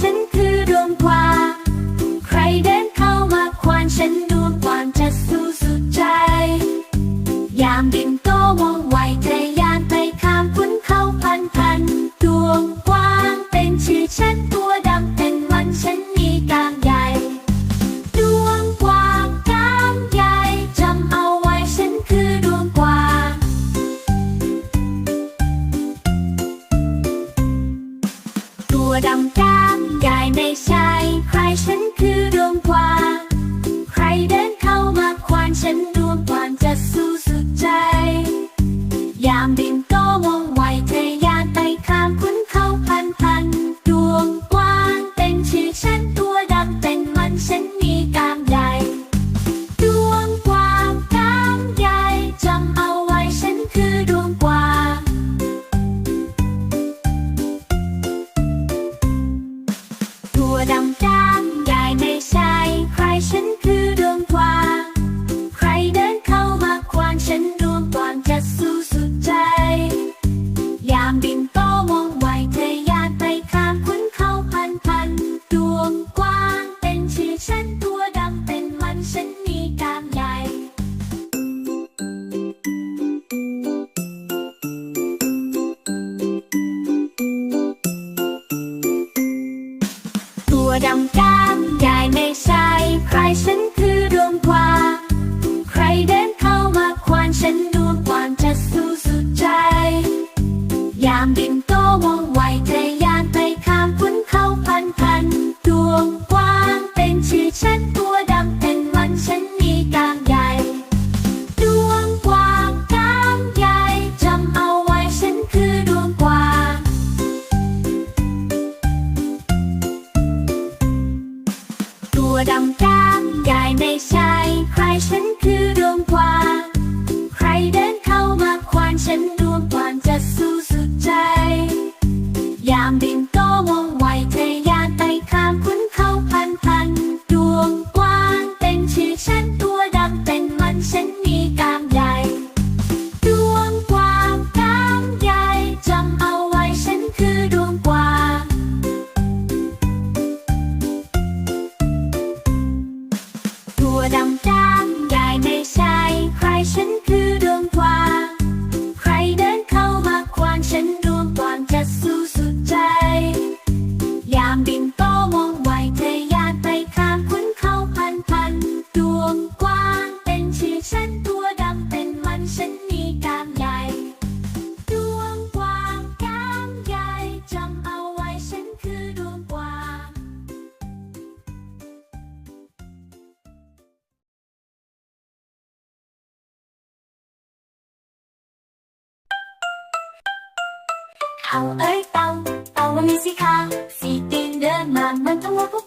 ฉัน ฉันตัวดำเป็นวันฉันมีกางใหญ่ ดวงกวางกางใหญ่จำเอาไว้ฉันคือดวงกวาง ตัวดำ เอาเอ้ยเต่าเต่ามันมีสีขาวสีตีนเดินมามันทั้งหมดพวก